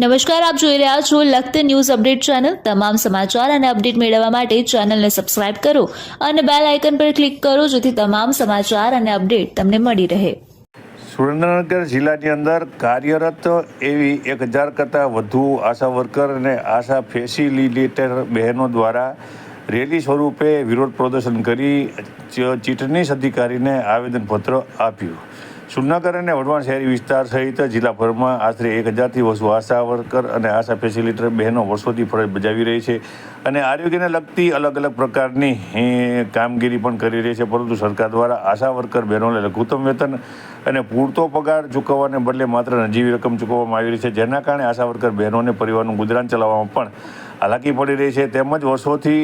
નમસ્કાર, આપ જોઈ રહ્યા છો લખત ન્યૂઝ અપડેટ ચેનલ. તમામ સમાચાર અને અપડેટ મેળવવા માટે ચેનલને સબસ્ક્રાઇબ કરો અને બેલ આઇકન પર ક્લિક કરો જેથી તમામ સમાચાર અને અપડેટ તમને મળી રહે. સુરેન્દ્રનગર જિલ્લાની અંદર કાર્યરત એવી એક હજાર કરતાં વધુ આશા વર્કર અને આશા ફેસિલિટેટર બહેનો દ્વારા રેલી સ્વરૂપે વિરોધ પ્રદર્શન કરી ચીટનીસ અધિકારીને આવેદનપત્ર આપ્યું. સુરનગર અને વઢવાણ શહેરી વિસ્તાર સહિત જિલ્લાભરમાં આશરે એક હજારથી વધુ આશા વર્કર અને આશા ફેસિલિટર બહેનો વર્ષોથી ફરજ બજાવી રહી છે અને આરોગ્યને લગતી અલગ અલગ પ્રકારની કામગીરી પણ કરી રહી છે. પરંતુ સરકાર દ્વારા આશા વર્કર બહેનોને લઘુત્તમ વેતન અને પૂરતો પગાર ચૂકવવાને બદલે માત્ર નજીવી રકમ ચૂકવવામાં આવી રહી છે. જેના કારણે આશા વર્કર બહેનોને પરિવારનું ગુજરાન ચલાવવામાં પણ હાલાકી પડી રહી છે. તેમજ વર્ષોથી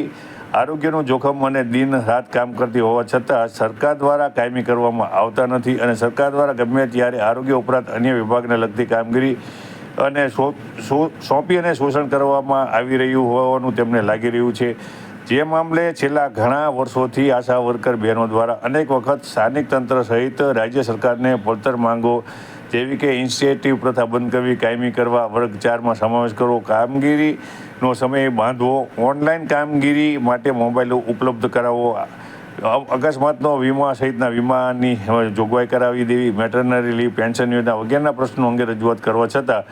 આરોગ્યનું જોખમ અને દિન રાત કામ કરતી હોવા છતાં સરકાર દ્વારા કાયમી કરવામાં આવતા નથી અને સરકાર દ્વારા ગમે ત્યારે આરોગ્ય ઉપરાંત અન્ય વિભાગને લગતી કામગીરી અને સોંપી અને શોષણ કરવામાં આવી રહ્યું હોવાનું તેમને લાગી રહ્યું છે. જે મામલે છેલ્લા ઘણા વર્ષોથી આશા વર્કર બહેનો દ્વારા અનેક વખત સ્થાનિક તંત્ર સહિત રાજ્ય સરકારને પડતર માંગો જેવી કે ઇનિશિયેટિવ પ્રથા બંધ કરવી, કાયમી કરવા, વર્ગ ચારમાં સમાવેશ કરવો, કામગીરીનો સમય બાંધવો ઓનલાઈન કામગીરી માટે મોબાઈલ ઉપલબ્ધ કરાવવો અકસ્માતનો વીમા સહિતના વીમાની જોગવાઈ કરાવી દેવી, મેટરનરી લીવ, પેન્શન યોજના વગેરેના પ્રશ્નો અંગે રજૂઆત કરવા છતાં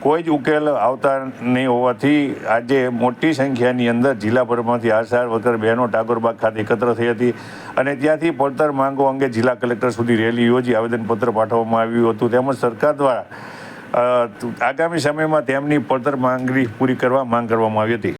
કોઈ જ ઉકેલ આવતા નહીં હોવાથી આજે મોટી સંખ્યાની અંદર જિલ્લાભરમાંથી આસાર વગર બહેનો ટાગોરબાગ ખાતે એકત્ર થઈ હતી અને ત્યાંથી પડતર માંગો અંગે જિલ્લા કલેક્ટર સુધી રેલી યોજી આવેદનપત્ર પાઠવવામાં આવ્યું હતું. તેમજ સરકાર દ્વારા આગામી સમયમાં તેમની પડતર માંગણી પૂરી કરવા માંગ કરવામાં આવી હતી.